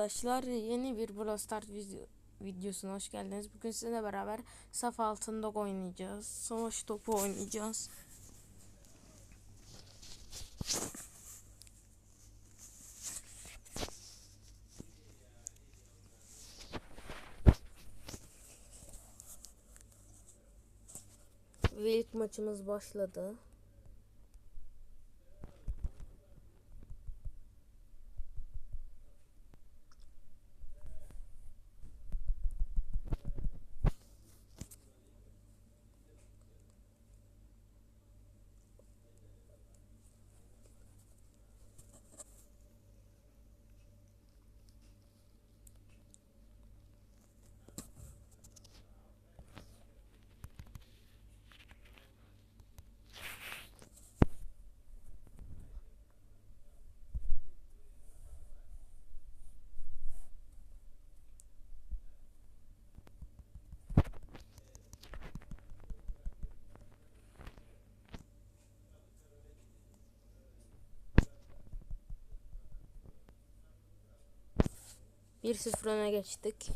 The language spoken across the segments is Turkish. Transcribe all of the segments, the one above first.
Arkadaşlar yeni bir Brawl Stars video, videosuna hoş geldiniz. Bugün sizinle beraber saf altında oynayacağız. Savaş topu oynayacağız. Ve ilk maçımız başladı. Bir sıfır öne geçtik.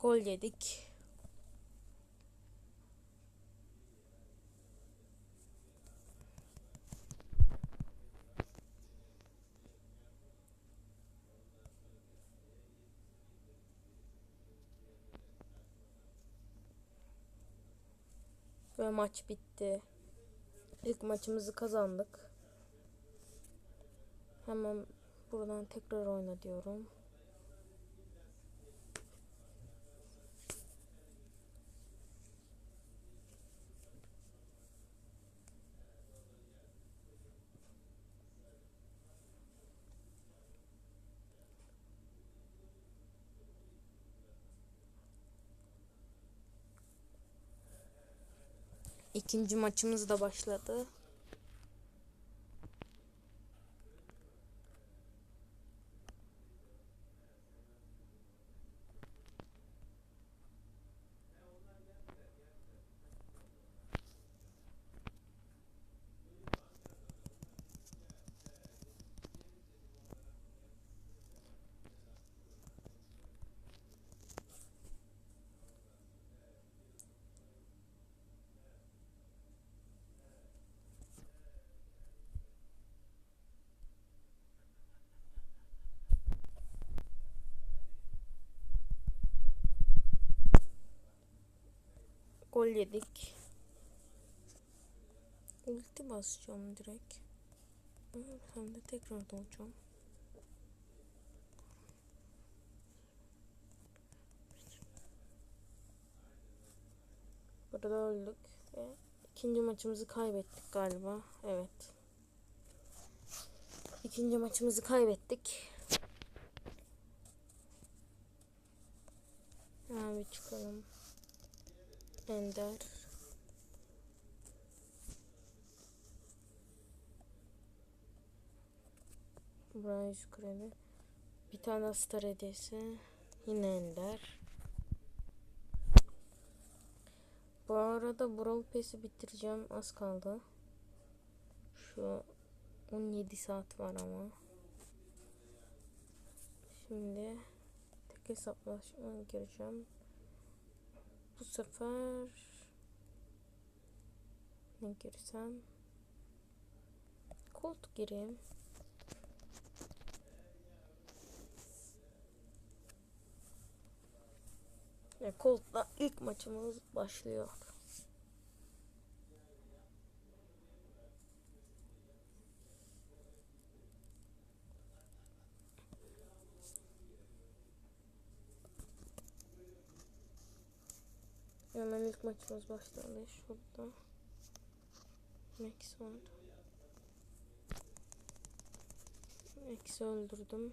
Gol yedik. Ve maç bitti. İlk maçımızı kazandık. Hemen buradan tekrar oyna diyorum. İkinci maçımız da başladı. Gol yedik. Ulti basacağım direkt. Hem de tekrar doğacağım. Burada öldük ve ikinci maçımızı kaybettik galiba. Evet. İkinci maçımızı kaybettik. Abi çıkalım. Ender. Yüz kredi. Bir tane star hediyesi. Yine Ender. Bu arada Brawl Pass'i bitireceğim. Az kaldı. Şu 17 saat var ama. Şimdi tek hesaplaşma gireceğim. Bu sefer ne girsem koltuk gireyim. Ya koltukla ilk maçımız başlıyor. Hemen ilk maçımız başladı. Şurada. Max var. Max'i öldürdüm.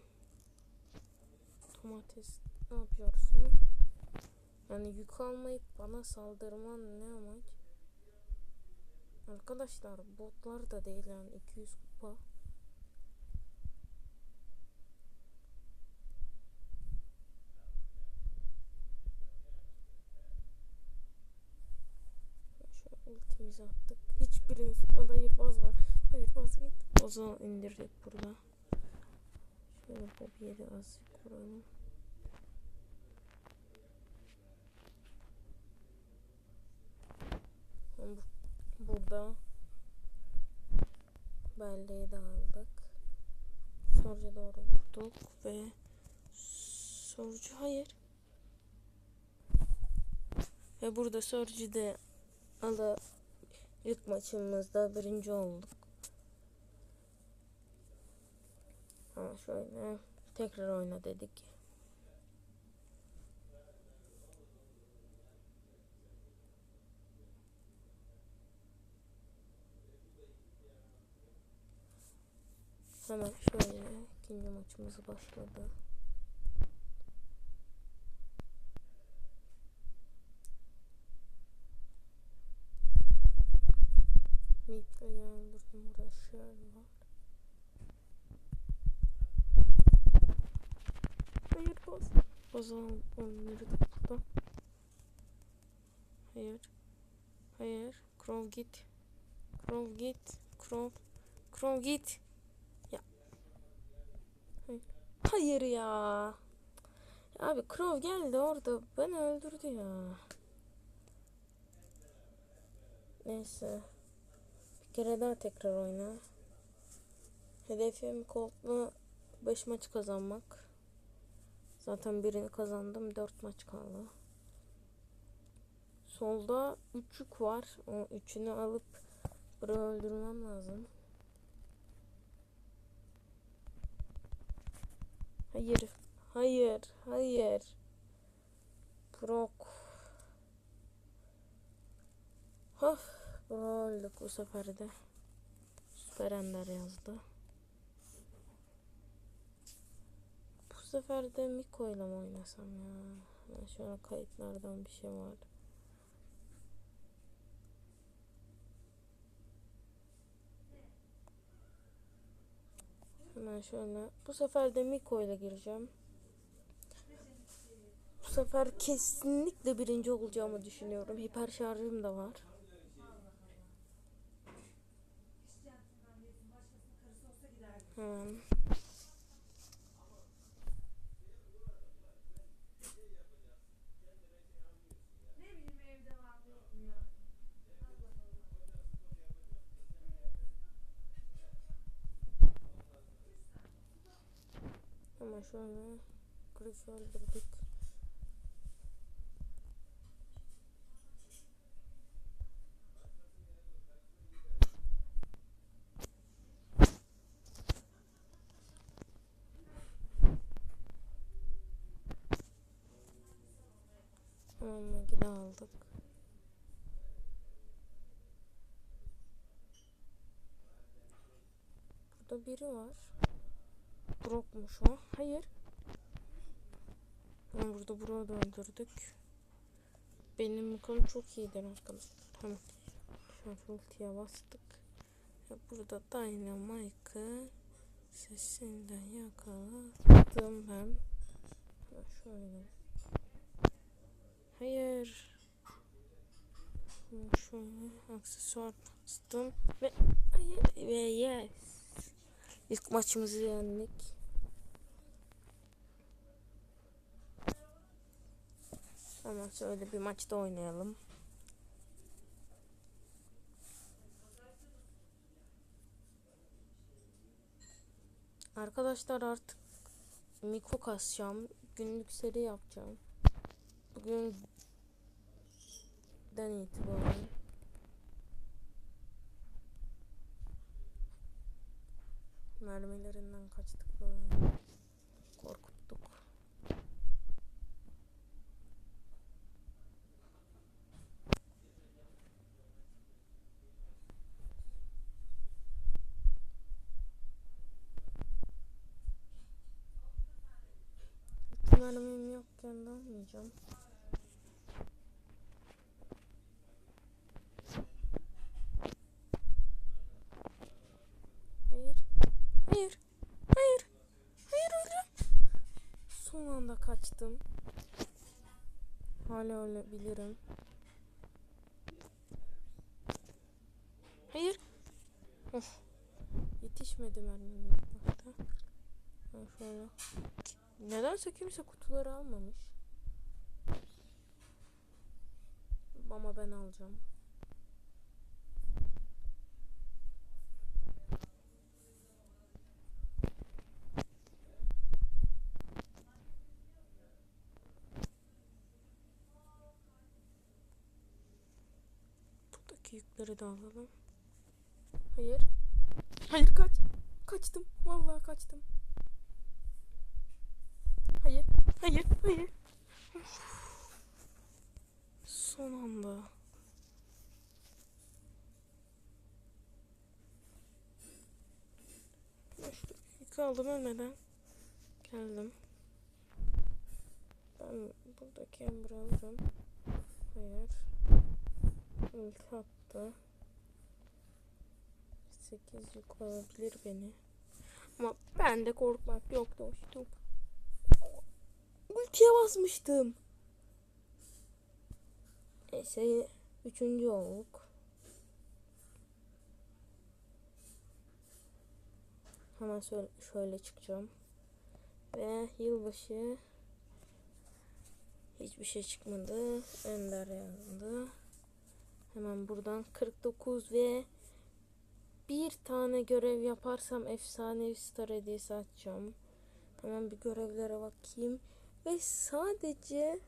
Domates ne yapıyorsun? Yani yük almayıp bana saldırman ne amaç? Arkadaşlar botlar da değil yani 200 kupa. İkimiz attık. Hiçbirini tutmadı. Hayır baz var. Hayır baz git. Bazı indirdik burada. Şöyle Bobby'ye de azıcık vuralım. Bu- Burada belleği de aldık. Soruca doğru vurduk ve sorucu hayır. Ve burada sorucu de ala ilk maçımızda birinci olduk. Ama şöyle tekrar oyna dedik. Hemen şöyle ikinci maçımız başladı. Şöyle var. Hayır boz. O zaman onları burada. Hayır. Hayır. Crow git. Crow git. Crow. Crow git. Ya. Hayır. Hayır ya. Abi Crow geldi orada. Beni öldürdü ya. Neyse. Kere daha tekrar oyna. Hedefim Colt'la 5 maç kazanmak. Zaten birini kazandım. 4 maç kaldı. Solda üçlük var. O üçünü alıp burayı öldürmem lazım. Hayır. Hayır. Hayır. Brok. Of. Öldük bu sefer de. Süper Ender yazdı. Bu sefer de Miko ile mi oynasam ya? Ben şu an kayıtlardan bir şey var. Hemen şöyle. Bu sefer de Miko ile gireceğim. Bu sefer kesinlikle birinci olacağımı düşünüyorum. Hiper şarjım da var. Hemen. Hemen şöyle Griff'i öldürdük. Meg'i de aldık. Burada biri var. Brock'muş o. Hayır. Ben burada Brock'u da öldürdük. Benim Miko'm çok iyidir arkadaşlar. Hemen şarj ultiye bastık. Burada Dynamite'ı sesinden yakaladım ben. Şöyle. Hayır. Ha, Şöyle aksesuar bastım ve ve yes. İlk maçımızı yendik. Hemen şöyle bir maçta oynayalım. Arkadaşlar artık mikro kasacağım. Günlük seri yapacağım. Bugünden itibaren. Mermilerinden kaçtık böyle. Korkuttuk. Hiç mermim yokken de almayacağım. Hayır. Hayır. Hayır. Hayır öldüm. Son anda kaçtım. Hala ölebilirim. Hayır. Of. Yetişmedi mermim yapmakta. Ben şöyle. Nedense kimse kutuları almamış. Ama ben alacağım. Buradaki yükleri de alalım. Hayır. Hayır kaç. Kaçtım. Vallahi kaçtım. Hayır. Hayır. Hayır. Son anda. Şu yükü aldım ölmeden. Geldim. Ben buradaki emri alırım. Hayır. İlk attı. 8 yük alabilir beni. Ama ben de korkmak yok dostum. Ultiye basmıştım. Neyse üçüncü olduk. Hemen şöyle, şöyle çıkacağım. Ve yılbaşı hiçbir şey çıkmadı. Ender yazdı. Hemen buradan 49 ve bir tane görev yaparsam efsanevi star hediyesi açacağım. Hemen bir görevlere bakayım. Ve sadece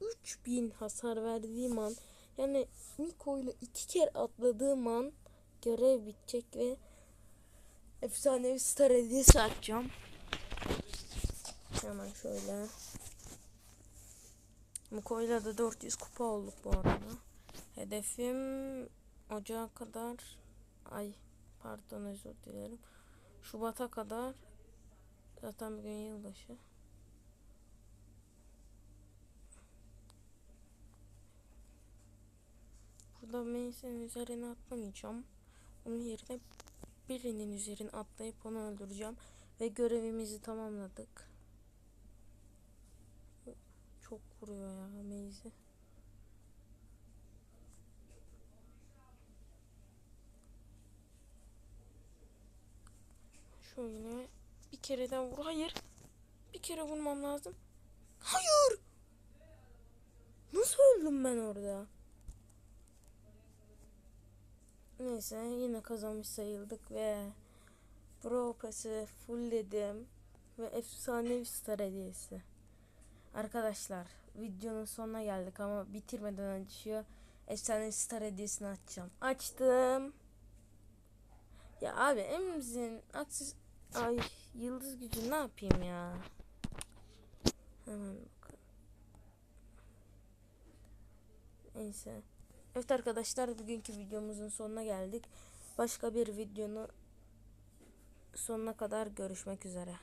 3000 hasar verdiğim an yani Miko ile iki kere atladığım an görev bitecek ve efsanevi star hediyesi açacağım. Hemen şöyle. Miko ile de 400 kupa olduk bu arada. Hedefim Ocağa kadar ay pardon özür dilerim. Şubat'a kadar zaten bugün yılbaşı. Burada Mace'in üzerine atlamayacağım. Onun yerine birinin üzerine atlayıp onu öldüreceğim. Ve görevimizi tamamladık. Çok vuruyor ya Mace'i. Şöyle bir kereden vur. Hayır. Bir kere vurmam lazım. Hayır. Nasıl öldüm ben orada? Neyse yine kazanmış sayıldık ve Pro Pass'ı fullledim ve efsanevi star hediyesi. Arkadaşlar videonun sonuna geldik ama bitirmeden önce şu efsanevi star hediyesini açacağım. Açtım. Ya abi emzin aksis ay yıldız gücü ne yapayım ya? Hemen bakalım. Neyse. Evet arkadaşlar bugünkü videomuzun sonuna geldik. Başka bir videonun sonuna kadar görüşmek üzere.